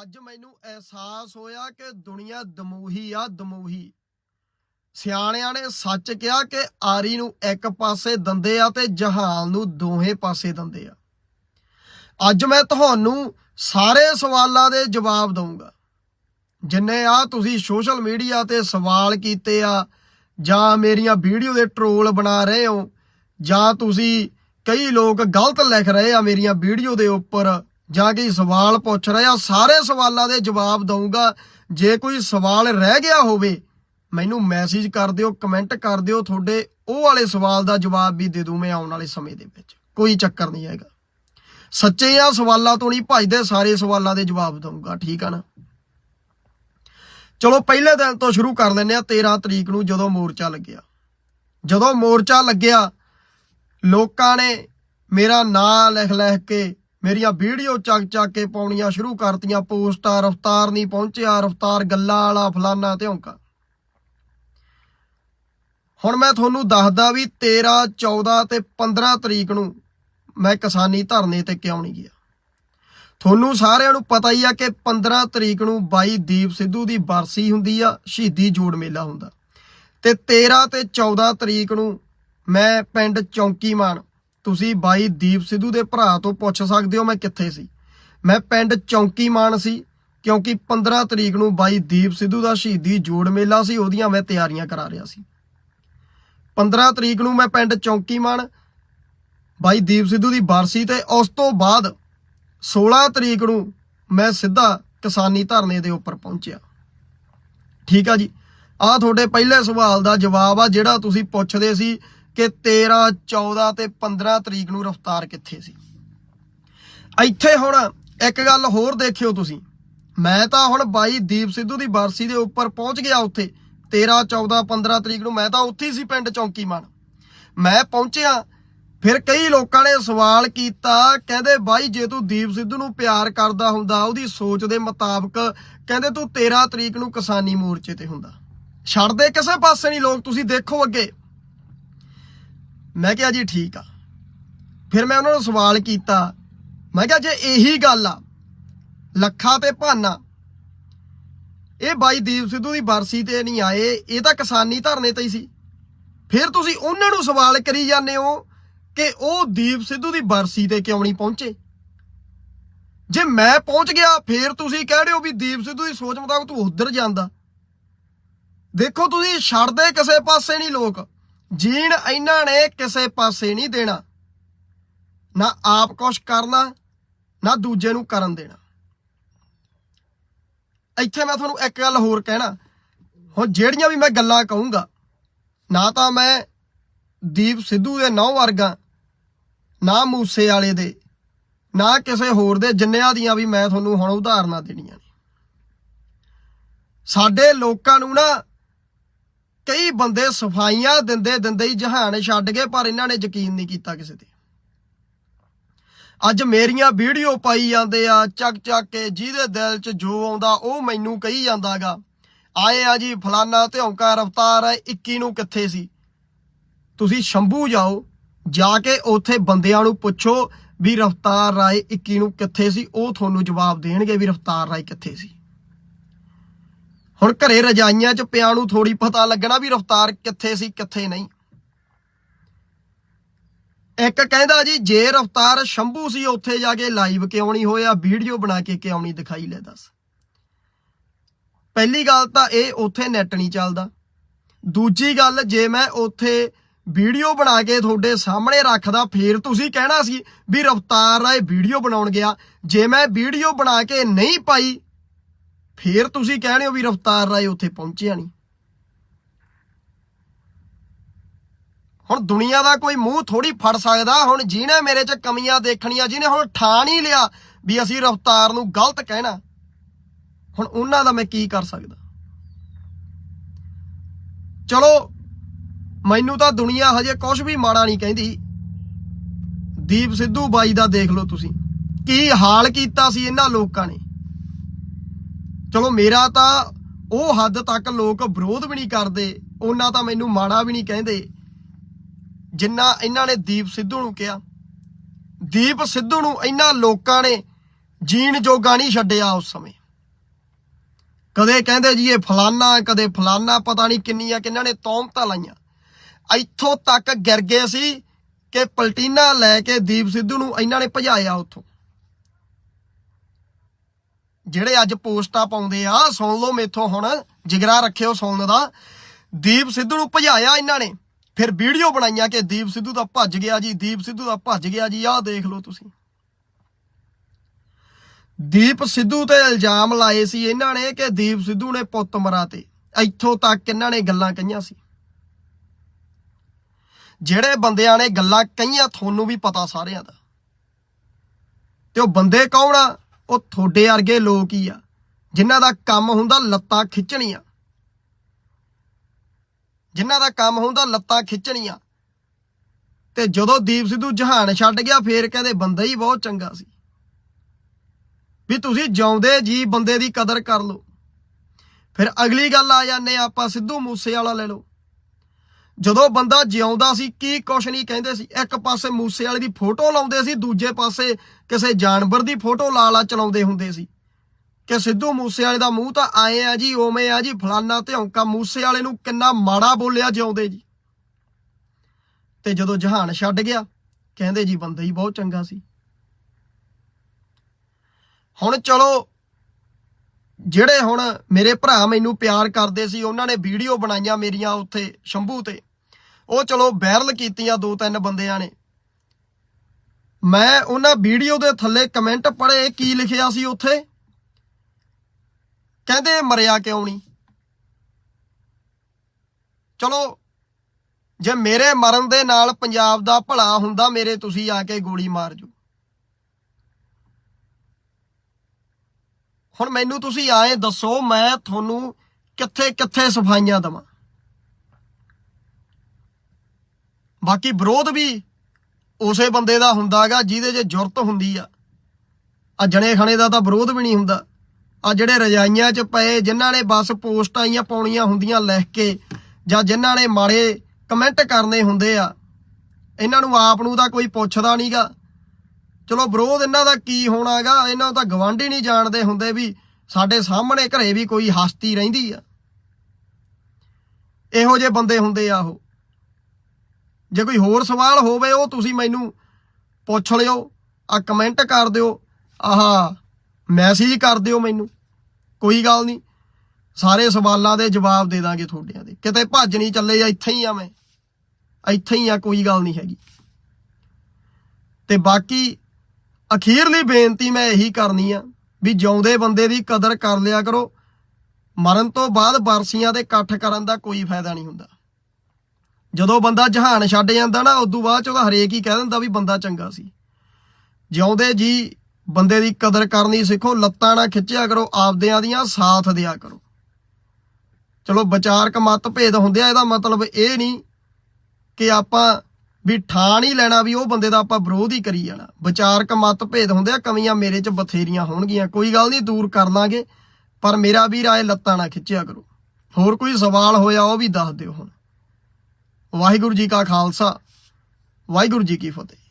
ਅੱਜ ਮੈਨੂੰ ਅਹਿਸਾਸ ਹੋਇਆ ਕਿ ਦੁਨੀਆ ਦਮੂਹੀ ਆ, ਦਮੂਹੀ। ਸਿਆਣਿਆਂ ਨੇ ਸੱਚ ਕਿਹਾ ਕਿ ਆਰੀ ਨੂੰ ਇੱਕ ਪਾਸੇ ਦੰਦੇ ਆ ਤੇ ਜਹਾਨ ਨੂੰ ਦੋਹੇ ਪਾਸੇ ਦੰਦੇ ਆ। ਅੱਜ ਮੈਂ ਤੁਹਾਨੂੰ ਸਾਰੇ ਸਵਾਲਾਂ ਦੇ ਜਵਾਬ ਦਊਂਗਾ। ਜਿੰਨੇ ਆ ਤੁਸੀਂ ਸੋਸ਼ਲ ਮੀਡੀਆ ਤੇ ਸਵਾਲ ਕੀਤੇ ਆ, ਜਾਂ ਮੇਰੀਆਂ ਵੀਡੀਓ ਦੇ ਟ੍ਰੋਲ ਬਣਾ ਰਹੇ ਹੋ, ਜਾਂ ਤੁਸੀਂ ਕਈ ਲੋਕ ਗਲਤ ਲਿਖ ਰਹੇ ਆ ਮੇਰੀਆਂ ਵੀਡੀਓ ਦੇ ਉੱਪਰ ਜਾਂ ਕਿ ਸਵਾਲ ਪੁੱਛ ਰਿਹਾ ਸਾਰੇ ਸਵਾਲਾਂ ਦੇ ਜਵਾਬ ਦਊਂਗਾ। ਜੇ ਕੋਈ ਸਵਾਲ ਰਹਿ ਗਿਆ ਹੋਵੇ, ਮੈਨੂੰ ਮੈਸੇਜ ਕਰ ਦਿਓ ਕਮੈਂਟ ਕਰ ਦਿਓ, ਤੁਹਾਡੇ ਉਹ ਵਾਲੇ ਸਵਾਲ ਦਾ ਜਵਾਬ ਵੀ ਦੇ ਦੂੰ ਮੈਂ ਆਉਣ ਵਾਲੇ ਸਮੇਂ ਦੇ ਵਿੱਚ। ਕੋਈ ਚੱਕਰ ਨਹੀਂ ਹੈਗਾ। ਸੱਚੇ ਆ ਸਵਾਲਾਂ ਤੋਂ ਨਹੀਂ ਭੱਜਦੇ, ਸਾਰੇ ਸਵਾਲਾਂ ਦੇ ਜਵਾਬ ਦਊਂਗਾ, ਠੀਕ ਆ ਨਾ? ਚਲੋ, ਪਹਿਲੇ ਦਿਨ ਤੋਂ ਸ਼ੁਰੂ ਕਰ ਲੈਂਦੇ ਆ 13 ਤਰੀਕ ਨੂੰ ਜਦੋਂ ਮੋਰਚਾ ਲੱਗਿਆ। ਜਦੋਂ ਮੋਰਚਾ ਲੱਗਿਆ, ਲੋਕਾਂ ਨੇ ਮੇਰਾ ਨਾਂ ਲਿਖ ਲਿਖ ਕੇ ਮੇਰੀਆਂ ਵੀਡੀਓ ਚੱਕ ਚੱਕ ਕੇ ਪਾਉਣੀਆਂ ਸ਼ੁਰੂ ਕਰਤੀਆਂ, ਪੋਸਟਾਂ, ਰਫਤਾਰ ਨਹੀਂ ਪਹੁੰਚਿਆ, ਰਫਤਾਰ ਗੱਲਾਂ ਵਾਲਾ ਫਲਾਨਾ ਧਿਉਂਕਾ ਹੁਣ ਮੈਂ ਤੁਹਾਨੂੰ ਦੱਸਦਾ ਵੀ 13 14 ਤੇ 15 ਤਰੀਕ ਨੂੰ ਮੈਂ ਕਿਸਾਨੀ ਧਰਨੇ ਤੇ ਕਿਉਂ ਨਹੀਂ ਗਿਆ। ਤੁਹਾਨੂੰ ਸਾਰਿਆਂ ਨੂੰ ਪਤਾ ਹੀ ਆ ਕਿ 15 ਤਰੀਕ ਨੂੰ ਬਾਈ ਦੀਪ ਸਿੱਧੂ ਦੀ ਬਰਸੀ ਹੁੰਦੀ ਆ, ਸ਼ਹੀਦੀ ਜੋੜ ਮੇਲਾ ਹੁੰਦਾ। ਤੇ 13 ਤੇ 14 ਤਰੀਕ ਨੂੰ ਮੈਂ ਪਿੰਡ ਚੌਂਕੀਮਾਨ ਤੁਸੀਂ ਬਾਈ ਦੀਪ ਸਿੱਧੂ ਦੇ ਭਰਾ ਤੋਂ ਪੁੱਛ ਸਕਦੇ ਹੋ ਮੈਂ ਕਿੱਥੇ ਸੀ। ਮੈਂ ਪਿੰਡ ਚੌਂਕੀਮਾਨ ਸੀ, ਕਿਉਂਕਿ 15 ਤਰੀਕ ਨੂੰ ਬਾਈ ਦੀਪ ਸਿੱਧੂ ਦਾ ਸ਼ਹੀਦੀ ਜੋੜ ਮੇਲਾ ਸੀ, ਉਹਦੀਆਂ ਮੈਂ ਤਿਆਰੀਆਂ ਕਰਾ ਰਿਹਾ ਸੀ। 15 ਤਰੀਕ ਨੂੰ ਮੈਂ ਪਿੰਡ ਚੌਂਕੀਮਾਨ ਬਾਈ ਦੀਪ ਸਿੱਧੂ ਦੀ ਬਰਸੀ ਤੇ ਉਸ ਤੋਂ ਬਾਅਦ 16 ਤਰੀਕ ਨੂੰ ਮੈਂ ਸਿੱਧਾ ਕਿਸਾਨੀ ਧਰਨੇ ਦੇ ਉੱਪਰ ਪਹੁੰਚਿਆ। ਠੀਕ ਆ ਜੀ। ਆ ਤੁਹਾਡੇ ਪਹਿਲੇ ਸਵਾਲ ਦਾ ਜਵਾਬ ਆ, ਜਿਹੜਾ ਤੁਸੀਂ ਪੁੱਛਦੇ ਸੀ ਕਿ 13 14 ਤੇ 15 ਤਰੀਕ ਨੂੰ ਰਫਤਾਰ ਕਿੱਥੇ ਸੀ? ਇੱਥੇ ਹੁਣ ਇੱਕ ਗੱਲ ਹੋਰ ਦੇਖਿਓ ਤੁਸੀਂ। ਮੈਂ ਤਾਂ ਹੁਣ ਬਾਈ ਦੀਪ ਸਿੱਧੂ ਦੀ ਬਰਸੀ ਦੇ ਉੱਪਰ ਪਹੁੰਚ ਗਿਆ ਉੱਥੇ। 13 14 15 ਤਰੀਕ ਨੂੰ ਮੈਂ ਤਾਂ ਉੱਥੇ ਹੀ ਸੀ ਪਿੰਡ ਚੌਂਕੀਮਾਨ। ਮੈਂ ਪਹੁੰਚਿਆ। ਫਿਰ ਕਈ ਲੋਕਾਂ ਨੇ ਸਵਾਲ ਕੀਤਾ, ਕਹਿੰਦੇ ਬਾਈ ਜੇ ਤੂੰ ਦੀਪ ਸਿੱਧੂ ਨੂੰ ਪਿਆਰ ਕਰਦਾ ਹੁੰਦਾ, ਉਹਦੀ ਸੋਚ ਦੇ ਮੁਤਾਬਕ ਕਹਿੰਦੇ ਤੂੰ 13 ਤਰੀਕ ਨੂੰ ਕਿਸਾਨੀ ਮੋਰਚੇ ਤੇ ਹੁੰਦਾ। ਛੱਡਦੇ ਕਿਸੇ ਪਾਸੇ ਨਹੀਂ ਲੋਕ, ਤੁਸੀਂ ਦੇਖੋ ਅੱਗੇ। ਮੈਂ ਕਿਹਾ ਜੀ ਠੀਕ ਆ। ਫਿਰ ਮੈਂ ਉਹਨਾਂ ਨੂੰ ਸਵਾਲ ਕੀਤਾ। ਮੈਂ ਕਿਹਾ ਜੇ ਇਹੀ ਗੱਲ ਆ, ਲੱਖਾ ਤੇ ਭਾਨਾ, ਇਹ ਬਾਈ ਦੀਪ ਸਿੱਧੂ ਦੀ ਬਰਸੀ ਤੇ ਨਹੀਂ ਆਏ, ਇਹ ਤਾਂ ਕਿਸਾਨੀ ਧਰਨੇ ਤੇ ਹੀ ਸੀ। ਫਿਰ ਤੁਸੀਂ ਉਹਨਾਂ ਨੂੰ ਸਵਾਲ ਕਰੀ ਜਾਂਦੇ ਹੋ ਕਿ ਉਹ ਦੀਪ ਸਿੱਧੂ ਦੀ ਬਰਸੀ ਤੇ ਕਿਉਂ ਨਹੀਂ ਪਹੁੰਚੇ? ਜੇ ਮੈਂ ਪਹੁੰਚ ਗਿਆ, ਫਿਰ ਤੁਸੀਂ ਕਹਿ ਰਹੇ ਹੋ ਵੀ ਦੀਪ ਸਿੱਧੂ ਦੀ ਸੋਚ ਮੁਤਾਬਕ ਤੂੰ ਉਧਰ ਜਾਂਦਾ। ਦੇਖੋ ਤੁਸੀਂ, ਛੱਡਦੇ ਕਿਸੇ ਪਾਸੇ ਨਹੀਂ ਲੋਕ। ਜੀਣ ਇਹਨਾਂ ਨੇ ਕਿਸੇ ਪਾਸੇ ਨਹੀਂ ਦੇਣਾ। ਨਾ ਆਪ ਕੁਛ ਕਰਨਾ, ਨਾ ਦੂਜੇ ਨੂੰ ਕਰਨ ਦੇਣਾ। ਇੱਥੇ ਮੈਂ ਤੁਹਾਨੂੰ ਇੱਕ ਗੱਲ ਹੋਰ ਕਹਿਣਾ। ਹੁਣ ਜਿਹੜੀਆਂ ਵੀ ਮੈਂ ਗੱਲਾਂ ਕਹੂੰਗਾ, ਨਾ ਤਾਂ ਮੈਂ ਦੀਪ ਸਿੱਧੂ ਦੇ ਨੌ ਵਰਗਾ, ਨਾ ਮੂਸੇ ਵਾਲੇ ਦੇ, ਨਾ ਕਿਸੇ ਹੋਰ ਦੇ, ਜਿੰਨਿਆਂ ਦੀਆਂ ਵੀ ਮੈਂ ਤੁਹਾਨੂੰ ਹੁਣ ਉਦਾਹਰਨਾਂ ਦੇਣੀਆਂ ਨੇ। ਸਾਡੇ ਲੋਕਾਂ ਨੂੰ ਨਾ ਕਈ ਬੰਦੇ ਸਫਾਈਆਂ ਦਿੰਦੇ ਦਿੰਦੇ ਹੀ ਜਹਾਨ ਛੱਡ ਗਏ, ਪਰ ਇਹਨਾਂ ਨੇ ਯਕੀਨ ਨਹੀਂ ਕੀਤਾ ਕਿਸੇ ਤੇ। ਅੱਜ ਮੇਰੀਆਂ ਵੀਡੀਓ ਪਾਈ ਜਾਂਦੇ ਆ, ਚੱਕ ਚੱਕ ਕੇ ਜਿਹਦੇ ਦਿਲ 'ਚ ਜੋ ਆਉਂਦਾ, ਉਹ ਮੈਨੂੰ ਕਹੀ ਜਾਂਦਾਗਾ, ਆਏ ਆ ਜੀ, ਫਲਾਨਾ ਧਿਉਂਕਾ ਰਫਤਾਰ ਹੈ 21 ਨੂੰ ਕਿੱਥੇ ਸੀ? ਤੁਸੀਂ ਸ਼ੰਭੂ ਜਾਓ, ਜਾ ਕੇ ਉੱਥੇ ਬੰਦਿਆਂ ਨੂੰ ਪੁੱਛੋ ਵੀ ਰਫਤਾਰ ਰਾਏ 21 ਨੂੰ ਕਿੱਥੇ ਸੀ? ਉਹ ਤੁਹਾਨੂੰ ਜਵਾਬ ਦੇਣਗੇ ਵੀ ਰਫਤਾਰ ਰਾਏ ਕਿੱਥੇ ਸੀ। ਹੁਣ ਘਰੇ ਰਜਾਈਆਂ 'ਚ ਪਿਆਂ ਨੂੰ ਥੋੜੀ ਪਤਾ ਲੱਗਣਾ ਵੀ ਰਫਤਾਰ ਕਿੱਥੇ ਸੀ, ਕਿੱਥੇ ਨਹੀਂ। ਇੱਕ ਕਹਿੰਦਾ ਜੀ, ਜੇ ਰਫਤਾਰ ਸ਼ੰਭੂ ਸੀ, ਉੱਥੇ ਜਾ ਕੇ ਲਾਈਵ ਕਿਉਂ ਨਹੀਂ ਹੋਇਆ? ਵੀਡੀਓ ਬਣਾ ਕੇ ਕਿਉਂ ਨਹੀਂ ਦਿਖਾਈ ਲੈ ਦੱਸ। ਪਹਿਲੀ ਗੱਲ ਤਾਂ ਇਹ ਉੱਥੇ ਨੈਟ ਨਹੀਂ ਚੱਲਦਾ। ਦੂਜੀ ਗੱਲ, ਜੇ ਮੈਂ ਉੱਥੇ ਵੀਡੀਓ ਬਣਾ ਕੇ ਤੁਹਾਡੇ ਸਾਹਮਣੇ ਰੱਖਦਾ, ਫੇਰ ਤੁਸੀਂ ਕਹਿਣਾ ਸੀ ਵੀ ਰਫਤਾਰ ਰਾਏ ਵੀਡੀਓ ਬਣਾਉਣ ਗਿਆ। ਜੇ ਮੈਂ ਵੀਡੀਓ ਬਣਾ ਕੇ ਨਹੀਂ ਪਾਈ ਫੇਰ ਤੁਸੀਂ ਕਹਿਣੇ ਹੋ ਵੀ ਰਫਤਾਰ ਰਾਏ ਉੱਥੇ ਪਹੁੰਚਿਆ ਨਹੀਂ। ਹੁਣ ਦੁਨੀਆ ਦਾ ਕੋਈ ਮੂੰਹ ਥੋੜੀ ਫੜ ਸਕਦਾ, ਹੁਣ ਜਿਹਨੇ ਮੇਰੇ 'ਚ ਕਮੀਆਂ ਦੇਖਣੀਆਂ, ਜਿਹਨੇ ਹੁਣ ਠਾਣ ਹੀ ਲਿਆ ਵੀ ਅਸੀਂ ਰਫਤਾਰ ਨੂੰ ਗਲਤ ਕਹਿਣਾ, ਹੁਣ ਉਹਨਾਂ ਦਾ ਮੈਂ ਕੀ ਕਰ ਸਕਦਾ? ਚਲੋ, ਮੈਨੂੰ ਤਾਂ ਦੁਨੀਆ ਹਜੇ ਕੁਝ ਵੀ ਮਾੜਾ ਨਹੀਂ ਕਹਿੰਦੀ। ਦੀਪ ਸਿੱਧੂ ਬਾਈ ਦਾ ਦੇਖ ਲਓ ਤੁਸੀਂ। ਕੀ ਹਾਲ ਕੀਤਾ ਸੀ ਇਹਨਾਂ ਲੋਕਾਂ ਨੇ? ਚਲੋ ਮੇਰਾ ਤਾਂ ਉਹ ਹੱਦ ਤੱਕ ਲੋਕ ਵਿਰੋਧ ਵੀ ਨਹੀਂ ਕਰਦੇ, ਉਹਨਾਂ ਤਾਂ ਮੈਨੂੰ ਮਾੜਾ ਵੀ ਨਹੀਂ ਕਹਿੰਦੇ। ਜਿੰਨਾ ਇਹਨਾਂ ਨੇ ਦੀਪ ਸਿੱਧੂ ਨੂੰ ਕਿਹਾ। ਦੀਪ ਸਿੱਧੂ ਨੂੰ ਇਹਨਾਂ ਲੋਕਾਂ ਨੇ ਜੀਣ ਜੋਗਾ ਨਹੀਂ ਛੱਡਿਆ ਉਸ ਸਮੇਂ। ਕਦੇ ਕਹਿੰਦੇ ਜੀ ਇਹ ਫਲਾਨਾ, ਕਦੇ ਫਲਾਨਾ, ਪਤਾ ਨਹੀਂ ਕਿੰਨੀਆਂ, ਕਿੰਨਾਂ ਨੇ ਤੌਮਤਾਂ ਲਾਈਆਂ। ਇੱਥੋਂ ਤੱਕ ਗਿਰ ਗਏ ਸੀ ਕਿ ਪਲਟੀਨਾ ਲੈ ਕੇ ਦੀਪ ਸਿੱਧੂ ਨੂੰ ਇਹਨਾਂ ਨੇ ਭਜਾਇਆ ਉੱਥੋਂ। ਜਿਹੜੇ ਅੱਜ ਪੋਸਟਾਂ ਪਾਉਂਦੇ ਆ, ਸੁਣ ਲਓ ਮੇਥੋਂ ਹੁਣ, ਜਿਗਰਾ ਰੱਖਿਓ ਸੁਣਨ ਦਾ। ਦੀਪ ਸਿੱਧੂ ਨੂੰ ਭਜਾਇਆ ਇਹਨਾਂ ਨੇ। ਫਿਰ ਵੀਡੀਓ ਬਣਾਈਆਂ ਕਿ ਦੀਪ ਸਿੱਧੂ ਦਾ ਭੱਜ ਗਿਆ ਜੀ, ਦੀਪ ਸਿੱਧੂ ਦਾ ਭੱਜ ਗਿਆ ਜੀ, ਆਹ ਦੇਖ ਲਓ ਤੁਸੀਂ। ਦੀਪ ਸਿੱਧੂ ਤੇ ਇਲਜ਼ਾਮ ਲਾਏ ਸੀ ਇਹਨਾਂ ਨੇ ਕਿ ਦੀਪ ਸਿੱਧੂ ਨੇ ਪੁੱਤ ਮਰਾਤੇ ਇੱਥੋਂ ਤੱਕ ਇਹਨਾਂ ਨੇ ਗੱਲਾਂ ਕਹੀਆਂ ਸੀ। ਜਿਹੜੇ ਬੰਦਿਆਂ ਨੇ ਗੱਲਾਂ ਕਹੀਆਂ, ਤੁਹਾਨੂੰ ਵੀ ਪਤਾ ਸਾਰਿਆਂ ਦਾ। ਤੇ ਉਹ ਬੰਦੇ ਕੌਣ ਆ? ਉਹ ਤੁਹਾਡੇ ਵਰਗੇ ਲੋਕ ਹੀ ਆ, ਜਿਨ੍ਹਾਂ ਦਾ ਕੰਮ ਹੁੰਦਾ ਲੱਤਾਂ ਖਿੱਚਣੀਆਂ। ਜਿਨ੍ਹਾਂ ਦਾ ਕੰਮ ਹੁੰਦਾ ਲੱਤਾਂ ਖਿੱਚਣੀਆਂ। ਤੇ ਜਦੋਂ ਦੀਪ ਸਿੱਧੂ ਜਹਾਨ ਛੱਡ ਗਿਆ, ਫੇਰ ਕਹਿੰਦੇ ਬੰਦਾ ਹੀ ਬਹੁਤ ਚੰਗਾ ਸੀ। ਵੀ ਤੁਸੀਂ ਜਿਉਂਦੇ ਜੀ ਬੰਦੇ ਦੀ ਕਦਰ ਕਰ ਲਓ। ਫਿਰ ਅਗਲੀ ਗੱਲ ਆ ਜਾਂਦੇ ਆ, ਆਪਾਂ ਸਿੱਧੂ ਮੂਸੇ ਵਾਲਾ ਲੈ ਲਓ। ਜਦੋਂ ਬੰਦਾ ਜਿਉਂਦਾ ਸੀ, ਕੀ ਕੁਛ ਨਹੀਂ ਕਹਿੰਦੇ ਸੀ। ਇੱਕ ਪਾਸੇ ਮੂਸੇ ਵਾਲੇ ਦੀ ਫੋਟੋ ਲਾਉਂਦੇ ਸੀ, ਦੂਜੇ ਪਾਸੇ ਕਿਸੇ ਜਾਨਵਰ ਦੀ ਫੋਟੋ ਲਾ ਲਾ ਚਲਾਉਂਦੇ ਹੁੰਦੇ ਸੀ। ਕਿ ਸਿੱਧੂ ਮੂਸੇ ਵਾਲੇ ਦਾ ਮੂੰਹ ਤਾਂ ਆਏ ਆ ਜੀ ਓਵੇਂ ਆ ਜੀ, ਫਲਾਨਾ ਧਿਉਂਕਾ ਮੂਸੇ ਵਾਲੇ ਨੂੰ ਕਿੰਨਾ ਮਾੜਾ ਬੋਲਿਆ ਜਿਉਂਦੇ ਜੀ। ਤੇ ਜਦੋਂ ਜਹਾਨ ਛੱਡ ਗਿਆ, ਕਹਿੰਦੇ ਜੀ ਬੰਦਾ ਹੀ ਬਹੁਤ ਚੰਗਾ ਸੀ। ਹੁਣ ਚਲੋ ਜਿਹੜੇ ਹੁਣ ਮੇਰੇ ਭਰਾ ਮੈਨੂੰ ਪਿਆਰ ਕਰਦੇ ਸੀ, ਉਹਨਾਂ ਨੇ ਵੀਡੀਓ ਬਣਾਈਆਂ ਮੇਰੀਆਂ ਉੱਥੇ, ਸ਼ੰਭੂ ਤੇ। ਉਹ ਚਲੋ ਵਾਇਰਲ ਕੀਤੀਆਂ ਦੋ ਤਿੰਨ ਬੰਦਿਆਂ ਨੇ। ਮੈਂ ਉਹਨਾਂ ਵੀਡੀਓ ਦੇ ਥੱਲੇ ਕਮੈਂਟ ਪੜ੍ਹੇ ਕੀ ਲਿਖਿਆ ਸੀ ਉੱਥੇ। ਕਹਿੰਦੇ ਮਰਿਆ ਕਿਉਂ ਨਹੀਂ ਚਲੋ, ਜੇ ਮੇਰੇ ਮਰਨ ਦੇ ਨਾਲ ਪੰਜਾਬ ਦਾ ਭਲਾ ਹੁੰਦਾ, ਮੇਰੇ ਤੁਸੀਂ ਆ ਕੇ ਗੋਲੀ ਮਾਰ ਜੋ। ਹੁਣ ਮੈਨੂੰ ਤੁਸੀਂ ਆਏ ਦੱਸੋ, ਮੈਂ ਤੁਹਾਨੂੰ ਕਿੱਥੇ ਕਿੱਥੇ ਸਫਾਈਆਂ ਦਵਾਂ? ਬਾਕੀ ਵਿਰੋਧ ਵੀ ਉਸੇ ਬੰਦੇ ਦਾ ਹੁੰਦਾਗਾ ਜਿਹਦੇ 'ਚ ਜੁਰਤ ਹੁੰਦੀ ਆ। ਆ ਜਣੇ ਖਣੇ ਦਾ ਤਾਂ ਵਿਰੋਧ ਵੀ ਨਹੀਂ ਹੁੰਦਾ। ਆ ਜਿਹੜੇ ਰਜਾਈਆਂ 'ਚ ਪਏ, ਜਿਨ੍ਹਾਂ ਨੇ ਬਸ ਪੋਸਟਾਂ ਆਈਆਂ ਪਾਉਣੀਆਂ ਹੁੰਦੀਆਂ ਲਿਖ ਕੇ, ਜਾਂ ਜਿਨ੍ਹਾਂ ਨੇ ਮਾੜੇ ਕਮੈਂਟ ਕਰਨੇ ਹੁੰਦੇ ਆ, ਇਹਨਾਂ ਨੂੰ ਆਪ ਨੂੰ ਤਾਂ ਕੋਈ ਪੁੱਛਦਾ ਨਹੀਂਗਾ ਚਲੋ ਵਿਰੋਧ ਇਹਨਾਂ ਦਾ ਕੀ ਹੋਣਾਗਾ? ਇਹਨਾਂ ਨੂੰ ਤਾਂ ਗਵਾਂਢੀ ਨਹੀਂ ਜਾਣਦੇ ਹੁੰਦੇ ਵੀ ਸਾਡੇ ਸਾਹਮਣੇ ਘਰੇ ਵੀ ਕੋਈ ਹਸਤੀ ਰਹਿੰਦੀ ਆ। ਇਹੋ ਜਿਹੇ ਬੰਦੇ ਹੁੰਦੇ ਆ ਉਹ। ਜੇ ਕੋਈ ਹੋਰ ਸਵਾਲ ਹੋਵੇ, ਉਹ ਤੁਸੀਂ ਮੈਨੂੰ ਪੁੱਛ ਲਿਓ ਆ ਕਮੈਂਟ ਕਰ ਦਿਓ, ਆਹ ਮੈਸੇਜ ਕਰ ਦਿਓ ਮੈਨੂੰ। ਕੋਈ ਗੱਲ ਨਹੀਂ, ਸਾਰੇ ਸਵਾਲਾਂ ਦੇ ਜਵਾਬ ਦੇ ਦਾਂਗੇ ਤੁਹਾਡਿਆਂ ਦੇ। ਕਿਤੇ ਭੱਜ ਨਹੀਂ ਚੱਲੇ ਜਾਂ ਇੱਥੇ ਹੀ ਆ ਮੈਂ। ਇੱਥੇ ਹੀ ਆ, ਕੋਈ ਗੱਲ ਨਹੀਂ ਹੈਗੀ। ਤੇ ਬਾਕੀ ਅਖੀਰਲੀ ਬੇਨਤੀ ਮੈਂ ਇਹੀ ਕਰਨੀ ਆ ਵੀ ਜਿਉਂਦੇ ਬੰਦੇ ਦੀ ਕਦਰ ਕਰ ਲਿਆ ਕਰੋ। ਮਰਨ ਤੋਂ ਬਾਅਦ ਬਰਸੀਆਂ ਦੇ ਇਕੱਠ ਕਰਨ ਦਾ ਕੋਈ ਫਾਇਦਾ ਨਹੀਂ ਹੁੰਦਾ। ਜਦੋਂ ਬੰਦਾ ਜਹਾਨ ਛੱਡ ਜਾਂਦਾ ਨਾ, ਉਦੋਂ ਬਾਅਦ ਚ ਉਹਦਾ ਹਰੇਕ ਹੀ ਕਹਿ ਦਿੰਦਾ ਵੀ ਬੰਦਾ ਚੰਗਾ ਸੀ। ਜਿਉਂਦੇ ਜੀ ਬੰਦੇ ਦੀ ਕਦਰ ਕਰਨੀ ਸਿੱਖੋ, ਲੱਤਾਂ ਨਾ ਖਿੱਚਿਆ ਕਰੋ, ਆਪਦਿਆਂ ਦੀਆਂ ਸਾਥ ਦਿਆ ਕਰੋ। ਚਲੋ ਵਿਚਾਰਕ ਮਤਭੇਦ ਹੁੰਦੇ ਆ, ਇਹਦਾ ਮਤਲਬ ਇਹ ਨਹੀਂ ਕਿ ਆਪਾਂ ਵੀ ਠਾਣ ਹੀ ਲੈਣਾ ਵੀ ਉਹ ਬੰਦੇ ਦਾ ਆਪਾਂ ਵਿਰੋਧ ਹੀ ਕਰੀ ਜਾਣਾ। ਵਿਚਾਰਕ ਮਤਭੇਦ ਹੁੰਦੇ ਆ, ਕਮੀਆਂ ਮੇਰੇ 'ਚ ਬਥੇਰੀਆਂ ਹੋਣਗੀਆਂ। ਕੋਈ ਗੱਲ ਨਹੀਂ, ਦੂਰ ਕਰ ਲਾਂਗੇ, ਪਰ ਮੇਰਾ ਵੀ ਰਾਏ ਲੱਤਾਂ ਨਾ ਖਿੱਚਿਆ ਕਰੋ। ਹੋਰ ਕੋਈ ਸਵਾਲ ਹੋਇਆ ਉਹ ਵੀ ਦੱਸ ਦਿਓ ਹੁਣ। ਵਾਹਿਗੁਰੂ ਜੀ ਕਾ ਖਾਲਸਾ, ਵਾਹਿਗੁਰੂ ਜੀ ਕੀ ਫਤਿਹ।